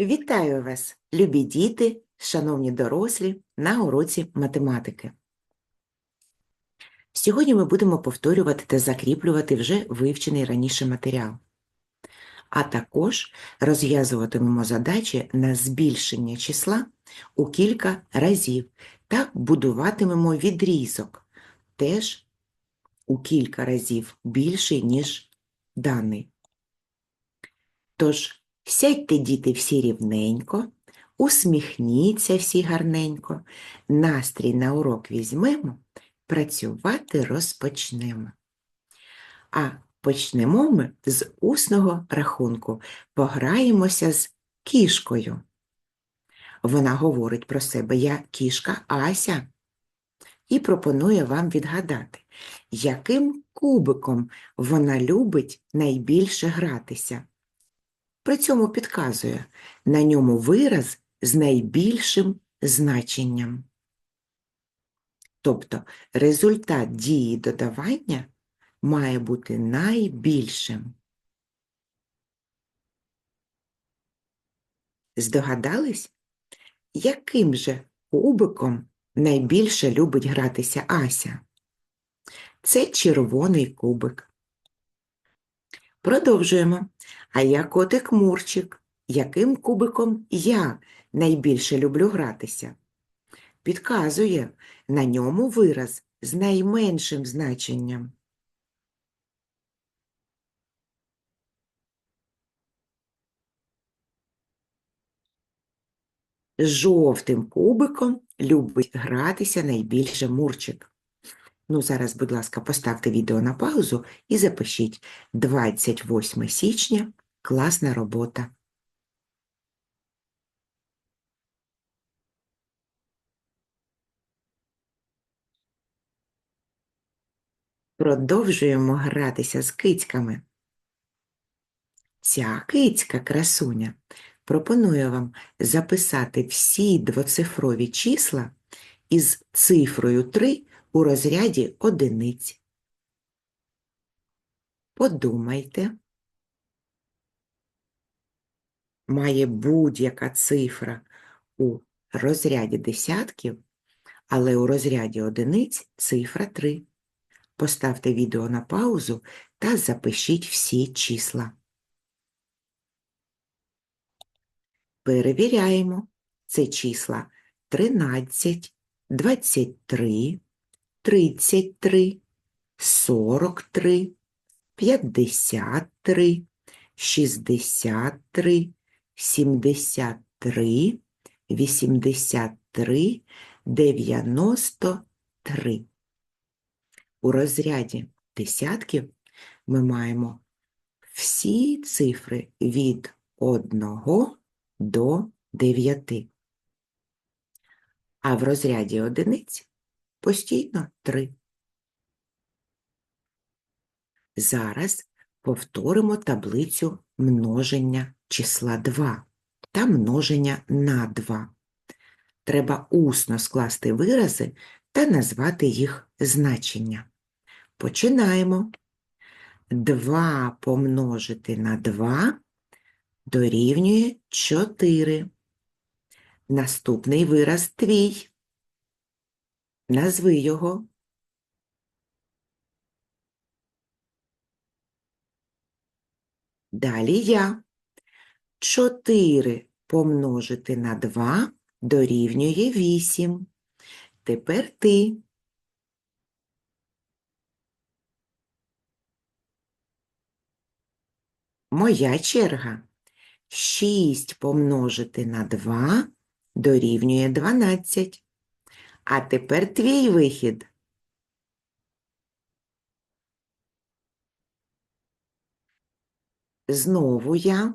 Вітаю вас, любі діти, шановні дорослі, на уроці математики. Сьогодні ми будемо повторювати та закріплювати вже вивчений раніше матеріал. А також розв'язуватимемо задачі на збільшення числа у кілька разів та будуватимемо відрізок, теж у кілька разів більший, ніж даний. Тож, сядьте, діти, всі рівненько, усміхніться всі гарненько, настрій на урок візьмемо, працювати розпочнемо. А почнемо ми з усного рахунку, пограємося з кішкою. Вона говорить про себе я кішка Ася і пропонує вам відгадати, яким кубиком вона любить найбільше гратися. При цьому підказує на ньому вираз з найбільшим значенням. Тобто результат дії додавання має бути найбільшим. Здогадались, яким же кубиком найбільше любить гратися Ася? Це червоний кубик. Продовжуємо. А я котик Мурчик. Яким кубиком я найбільше люблю гратися? Підказує на ньому вираз з найменшим значенням. Жовтим кубиком любить гратися найбільше Мурчик. Ну, зараз, будь ласка, поставте відео на паузу і запишіть 28 січня. Класна робота. Продовжуємо гратися з кицьками. Ця кицька красуня пропонує вам записати всі двоцифрові числа із цифрою 3 у розряді одиниць. Подумайте. Має будь-яка цифра у розряді десятків, але у розряді одиниць цифра 3. Поставте відео на паузу та запишіть всі числа. Перевіряємо. Це числа 13, 23, 33, 43, 53, 63, 73, 83, 93. У розряді десятків ми маємо всі цифри від 1 до 9. А в розряді одиниць постійно 3. Зараз повторимо таблицю множення числа 2 та множення на 2. Треба усно скласти вирази та назвати їх значення. Починаємо. 2 помножити на 2 дорівнює 4. Наступний вираз твій. Назви його. Далі я. 4 помножити на 2 дорівнює 8. Тепер ти. Моя черга. 6 помножити на 2 дорівнює 12. А тепер твій вихід. Знову я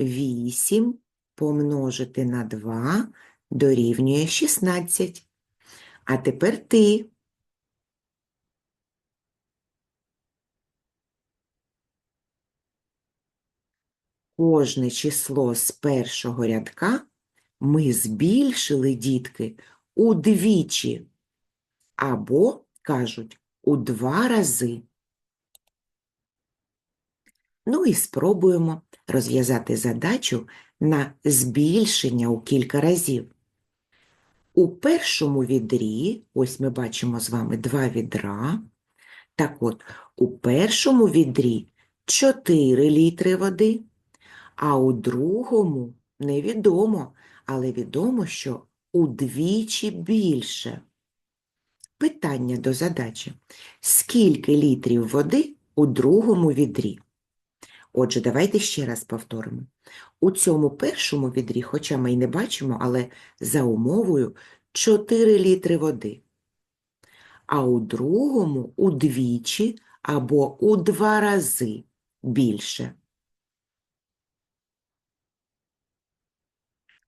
8 помножити на 2 дорівнює 16. А тепер ти. Кожне число з першого рядка ми збільшили, дітки, удвічі. Або, кажуть, у два рази. Ну і спробуємо розв'язати задачу на збільшення у кілька разів. У першому відрі, ось ми бачимо з вами два відра. Так от, у першому відрі 4 літри води, а у другому невідомо, але відомо, що удвічі більше. Питання до задачі. Скільки літрів води у другому відрі? Отже, давайте ще раз повторимо. У цьому першому відрі, хоча ми й не бачимо, але за умовою 4 літри води. А у другому удвічі або у два рази більше.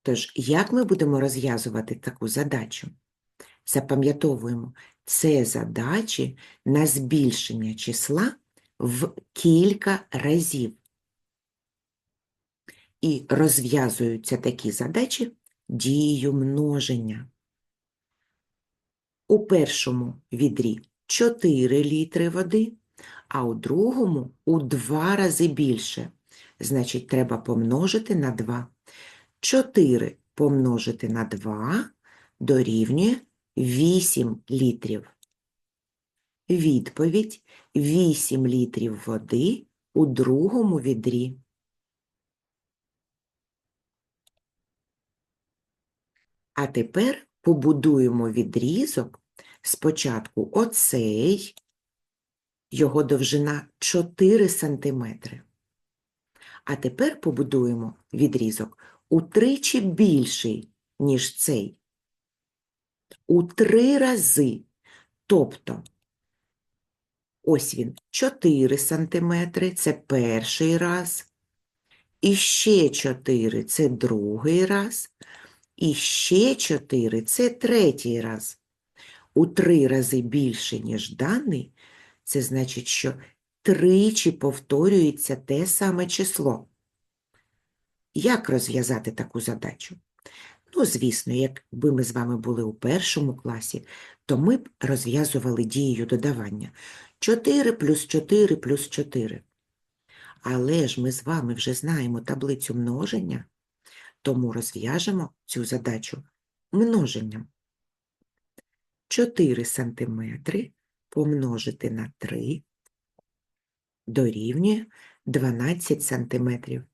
Тож, як ми будемо розв'язувати таку задачу? Запам'ятовуємо, це задачі на збільшення числа в кілька разів. І розв'язуються такі задачі дією множення. У першому відрі 4 літри води, а у другому у два рази більше. Значить, треба помножити на 2. 4 помножити на 2 дорівнює 8 літрів. Відповідь 8 літрів води у другому відрі. А тепер побудуємо відрізок. Спочатку оцей, його довжина 4 см. А тепер побудуємо відрізок утричі більший, ніж цей. У три рази. Тобто, ось він 4 см це перший раз, і ще 4 це другий раз, і ще 4 це третій раз. У три рази більше, ніж даний, це значить, що тричі повторюється те саме число. Як розв'язати таку задачу? Ну, звісно, якби ми з вами були у першому класі, то ми б розв'язували дією додавання 4 плюс 4 плюс 4. Але ж ми з вами вже знаємо таблицю множення, тому розв'яжемо цю задачу множенням. 4 сантиметри помножити на 3 дорівнює 12 сантиметрів.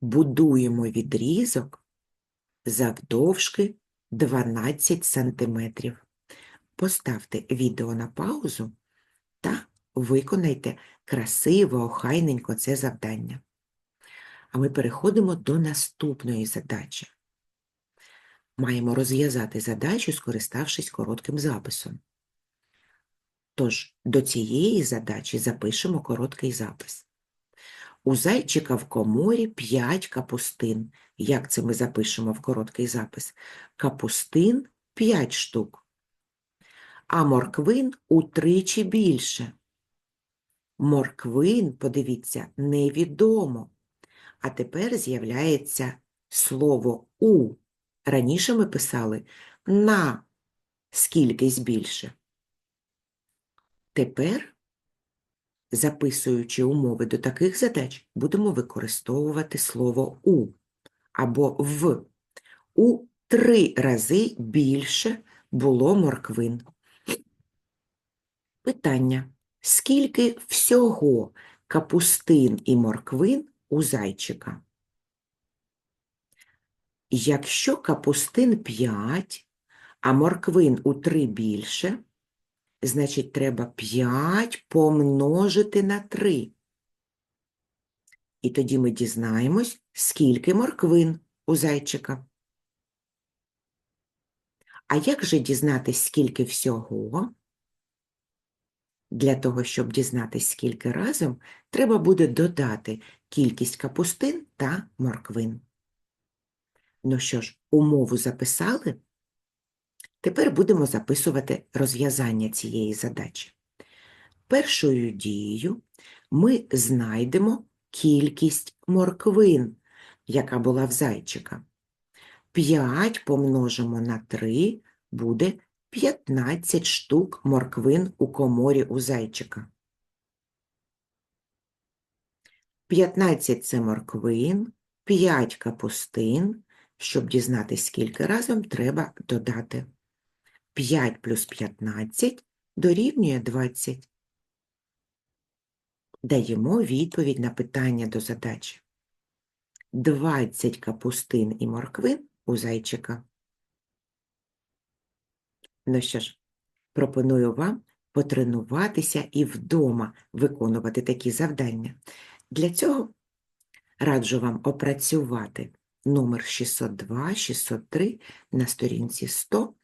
Будуємо відрізок завдовжки 12 сантиметрів. Поставте відео на паузу та виконайте красиво, охайненько це завдання. А ми переходимо до наступної задачі. Маємо розв'язати задачу, скориставшись коротким записом. Тож, до цієї задачі запишемо короткий запис. У зайчика в коморі 5 капустин. Як це ми запишемо в короткий запис? Капустин 5 штук. А морквин утричі більше. Морквин, подивіться, невідомо. А тепер з'являється слово у. Раніше ми писали на скількись більше. Тепер, записуючи умови до таких задач, будемо використовувати слово у або в. У три рази більше було морквин. Питання. Скільки всього капустин і морквин у зайчика? Якщо капустин 5, а морквин у 3 більше, значить треба 5 помножити на 3. І тоді ми дізнаємось, скільки морквин у зайчика. А як же дізнатись, скільки всього? Для того, щоб дізнатись, скільки разом, треба буде додати кількість капустин та морквин. Ну що ж, умову записали? Тепер будемо записувати розв'язання цієї задачі. Першою дією ми знайдемо кількість морквин, яка була в зайчика. 5 помножимо на 3 буде 15 штук морквин у коморі у зайчика. 15 – це морквин, 5 – капустин. Щоб дізнатись, скільки разом, треба додати. 5 плюс 15 дорівнює 20. Даємо відповідь на питання до задачі. 20 капустин і морквин у зайчика. Ну що ж, пропоную вам потренуватися і вдома виконувати такі завдання. Для цього раджу вам опрацювати номер 602-603 на сторінці 100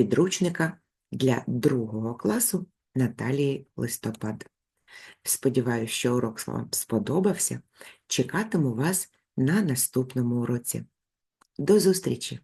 підручника для другого класу Наталії Листопад. Сподіваюся, що урок вам сподобався. Чекатиму вас на наступному уроці. До зустрічі!